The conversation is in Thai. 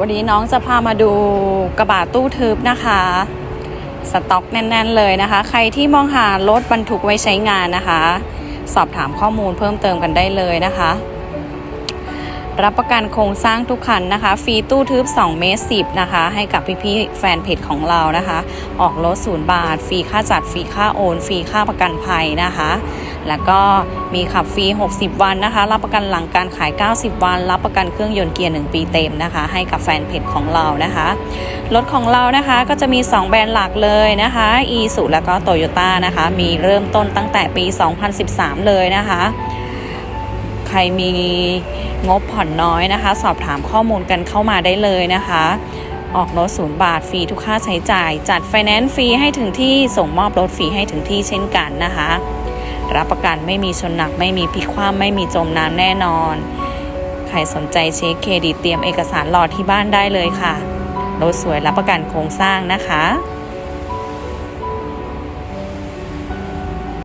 วันนี้น้องจะพามาดูกระบะตู้ทึบนะคะ สต็อกแน่น ๆ เลยนะคะ ใครที่มองหารถบรรทุกไว้ใช้งานนะคะ สอบถามข้อมูลเพิ่มเติมกันได้เลยนะคะ รับประกันโครงสร้างทุกคันนะคะ ฟรีตู้ทึบ2เมตร10นะคะ ให้กับพี่ๆแฟนเพจของเรานะคะ ออกรถศูนย์บาท ฟรีค่าจัด ฟรีค่าโอน ฟรีค่าประกันภัยนะคะ แล้วก็มีขับฟรี 60 วันนะคะ รับประกันหลังการขาย 90 วัน รับประกันเครื่องยนต์เกียร์ 1 ปีเต็มนะคะ ให้กับแฟนเพจของเรานะคะ รถของเรานะคะก็จะมี 2 แบรนด์หลักเลยนะคะ e s u แล้วก็ Toyota นะคะ มีเริ่มต้นตั้งแต่ปี 2013 เลยนะคะ ใครมีงบผ่อนน้อยนะคะ สอบถามข้อมูลกันเข้ามาได้เลยนะคะออกรถศูนย์บาทฟรีทุกค่าใช้จ่าย จัดไฟแนนซ์ฟรีให้ถึงที่ส่งมอบรถฟรีให้ถึงที่เช่นกันนะคะ รับประกันไม่มีชนหนักไม่มีพิความ ไม่มีจมน้ำแน่นอน ใครสนใจเช็คเครดิตเตรียมเอกสารรอที่บ้านได้เลยค่ะรถสวยรับประกันโครงสร้างนะคะ